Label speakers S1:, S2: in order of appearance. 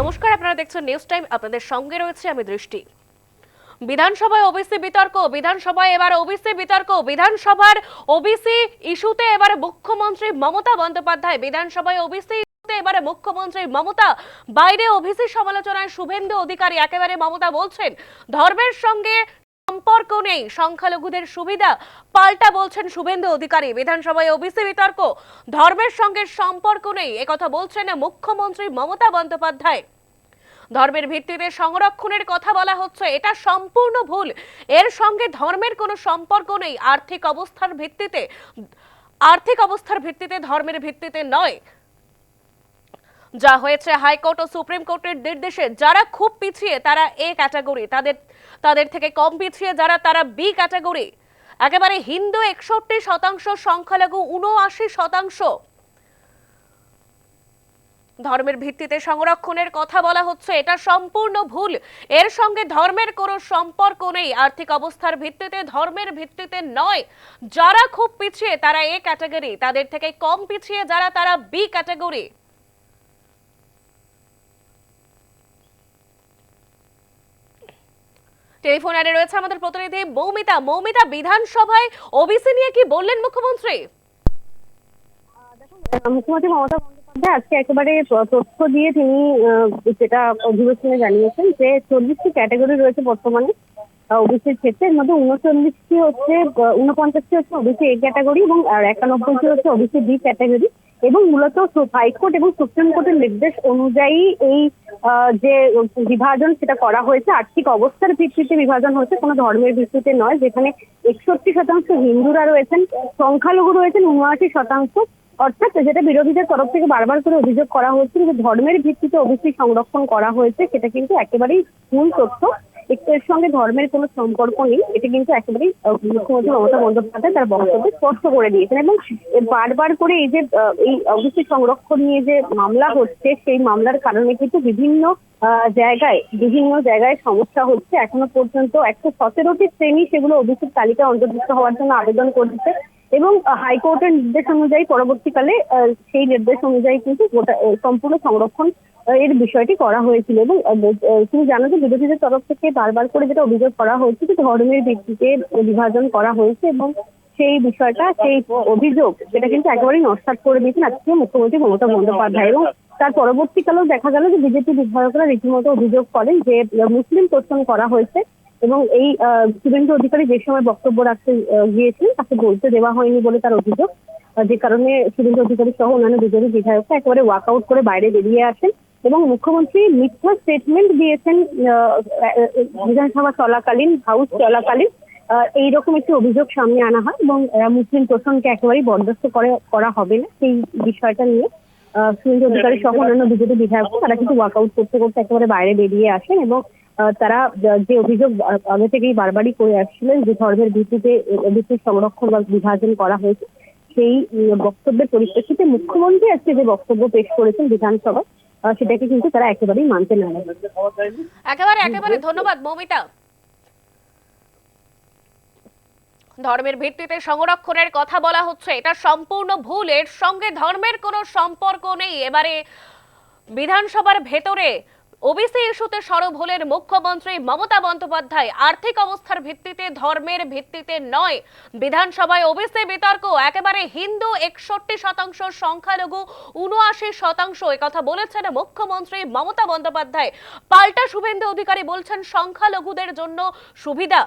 S1: নমস্কার, আপনারা দেখছেন নিউজ টাইম আপনাদের সঙ্গে রয়েছে আমি দৃষ্টি। বিধানসভায় ওবিসি বিতর্ক, বিধানসভায় এবার ওবিসি বিতর্ক, বিধানসভার ওবিসি ইস্যুতে এবার মুখ্যমন্ত্রী মমতা বন্দ্যোপাধ্যায়, বিধানসভায় ওবিসি এবারে মুখ্যমন্ত্রী মমতা, বাইরে ওবিসি সমালোচনায় শুভেন্দু অধিকারী একেবারে মমতা বলছেন, ধর্মের সঙ্গে সম্পর্ক নেই, সংখ্যালঘুদের সুবিধা। পাল্টা বলছেন শুভেন্দু অধিকারী, বিধানসভায় ওবিসি বিতর্ক। ধর্মের সঙ্গে সম্পর্ক নেই, একথা বলছেন মুখ্যমন্ত্রী মমতা বন্দ্যোপাধ্যায়। ধর্মের ভিত্তিতে সংরক্ষণের কথা বলা হচ্ছে, এটা সম্পূর্ণ ভুল। এর সঙ্গে ধর্মের কোনো সম্পর্ক নেই, আর্থিক অবস্থার ভিত্তিতে। আর্থিক অবস্থার ভিত্তিতে ধর্মের ভিত্তিতে নয়। যা হয়েছে হাইকোর্ট ও সুপ্রিম কোর্টের নির্দেশে, যারা খুব পিছিয়ে তারা এ ক্যাটাগরি। তাদের তাদের থেকে কম পিছিয়ে যারা তারা বি ক্যাটাগরি। একেবারে হিন্দু একষট্টি শতাংশ, সংখ্যালঘু উনআশি শতাংশ। ধর্মের ভিত্তিতে সংরক্ষণের কথা বলা হচ্ছে, এটা সম্পূর্ণ ভুল। এর সঙ্গে ধর্মের কোনো সম্পর্ক নেই, আর্থিক অবস্থার ভিত্তিতে, ধর্মের ভিত্তিতে নয়। যারা খুব পিছিয়ে তারা এ ক্যাটাগরি, তাদের থেকে কম পিছিয়ে যারা তারা বি ক্যাটাগরি। টেলিফোন আরে রয়েছে আমাদের প্রতিনিধি মৌমিতা। মৌমিতা, বিধানসভায় ওবিসি নিয়ে কি বললেন মুখ্যমন্ত্রী?
S2: মুখ্যমন্ত্রী মমতা বন্দ্যোপাধ্যায় আজকে একেবারে তথ্য দিয়ে তিনি যেটা অধিবেশনে জানিয়েছেন যে চল্লিশটি ক্যাটাগরি রয়েছে বর্তমানে ওবিসির ক্ষেত্রে। এর মধ্যে উনচল্লিশটি হচ্ছে উনপঞ্চাশটি হচ্ছে ওবিসি এ ক্যাটাগরি এবং, আর একানব্বইটি হচ্ছে ওবিসি বি ক্যাটাগরি। এবং মূলত হাইকোর্ট এবং সুপ্রিম কোর্টের নির্দেশ অনুযায়ী এই যে বিভাজন সেটা করা হয়েছে, আর্থিক অবস্থার ভিত্তিতে বিভাজন হচ্ছে কোনো ধর্মের ভিত্তিতে নয়, যেখানে একষট্টি শতাংশ হিন্দুরা রয়েছেন, সংখ্যালঘু রয়েছেন, উনআশি শতাংশ, অর্থাৎ যেটা বিরোধীদের তরফ থেকে বারবার করে অভিযোগ করা হচ্ছে যে ধর্মের ভিত্তিতে ওবিসি সংরক্ষণ করা হয়েছে, সেটা কিন্তু একেবারেই ভুল তথ্য। এর সঙ্গে ধর্মের কোনো সম্পর্ক নেই, এটা কিন্তু একেবারেই মুখ্যমন্ত্রী মমতা বন্দ্যোপাধ্যায় তার বক্তব্যে স্পষ্ট করে দিয়েছেন এবং বারবার করে এই যে এই ওবিসি সংরক্ষণ নিয়ে যে মামলা হচ্ছে, সেই মামলার কারণে কিন্তু বিভিন্ন জায়গায় বিভিন্ন জায়গায় সমস্যা হচ্ছে। এখনও পর্যন্ত একশো সতেরোটি শ্রেণি সেগুলো ওবিসির তালিকায় অন্তর্ভুক্ত হওয়ার জন্য আবেদন করেছে এবং হাইকোর্টের নির্দেশ অনুযায়ী পরবর্তীকালে সেই নির্দেশ অনুযায়ী কিন্তু গোটা সম্পূর্ণ সংরক্ষণ এর বিষয়টি করা হয়েছিল এবং তুমি জানো যে বিরোধীদের তরফ থেকে বারবার করে যেটা অভিযোগ করা হয়েছে যে ধর্মের ভিত্তিতে বিভাজন করা হয়েছে এবং সেই বিষয়টা, সেই অভিযোগ, সেটা কিন্তু একেবারেই নস্বাত করে দিয়েছেন আজকে মুখ্যমন্ত্রী মমতা বন্দ্যোপাধ্যায় এবং তার পরবর্তীকালেও দেখা গেল যে বিজেপি বিধায়করা রীতিমতো অভিযোগ করেন যে মুসলিম প্রশ্ন করা হয়েছে এবং এই শুভেন্দু অধিকারী যে সময় বক্তব্য রাখতে গিয়েছিলেন তাকে বলতে দেওয়া হয়নি বলে তার অভিযোগ। যে কারণে শুভেন্দু অধিকারী সহ অন্যান্য বিজেপি বিধায়করা একেবারে ওয়াকআউট করে বাইরে বেরিয়ে আসেন। এবং মুখ্যমন্ত্রী মিথ্যা স্টেটমেন্ট দিয়েছেন বিধানসভা চলাকালীন হাউস চলাকালীন এইরকম একটি অভিযোগ সামনে আনা হয় এবং মুসলিম প্রশ্নকে একেবারেই বরদাস্ত করে করা হবে না সেই বিষয়টা নিয়ে। আহ, অধিকারী সহ অন্যান্য বিজেপি বিধায়ক তারা কিন্তু ওয়াকআউট করতে করতে একেবারে বাইরে বেরিয়ে আসেন এবং তারা যে অভিযোগ আগে থেকেই বারবারই করে আসছিলেন যে ধর্মের ভিত্তিতে ওবিসি সংরক্ষণ বা বিভাজন করা হয়েছে সেই বক্তব্যের পরিপ্রেক্ষিতে মুখ্যমন্ত্রী আজকে যে বক্তব্য পেশ করেছেন বিধানসভায় সেটাকে কিন্তু তারা একেবারেই মানতে না
S1: একেবারে একেবারে ধন্যবাদ, মৌমিতা। ধর্মের ভিত্তিতে সংরক্ষণের কথা বলা হচ্ছে, এটা সম্পূর্ণ ভুল, এর সঙ্গে ধর্মের কোনো সম্পর্ক নেই। এবারে বিধানসভার ভেতরে ওবিসি ইস্যুতে সরব হলেন মুখ্যমন্ত্রী মমতা বন্দ্যোপাধ্যায়। আর্থিক অবস্থার ভিত্তিতে, ধর্মের ভিত্তিতে নয়। বিধানসভায় ওবিসি বিতর্ক, একেবারে হিন্দু একষট্টি শতাংশ, সংখ্যালঘু উনআশি শতাংশ। কথা বলেছেন মুখ্যমন্ত্রী মমতা বন্দ্যোপাধ্যায়। পাল্টা শুভেন্দু অধিকারী বলছেন, সংখ্যালঘুদের জন্য সুবিধা।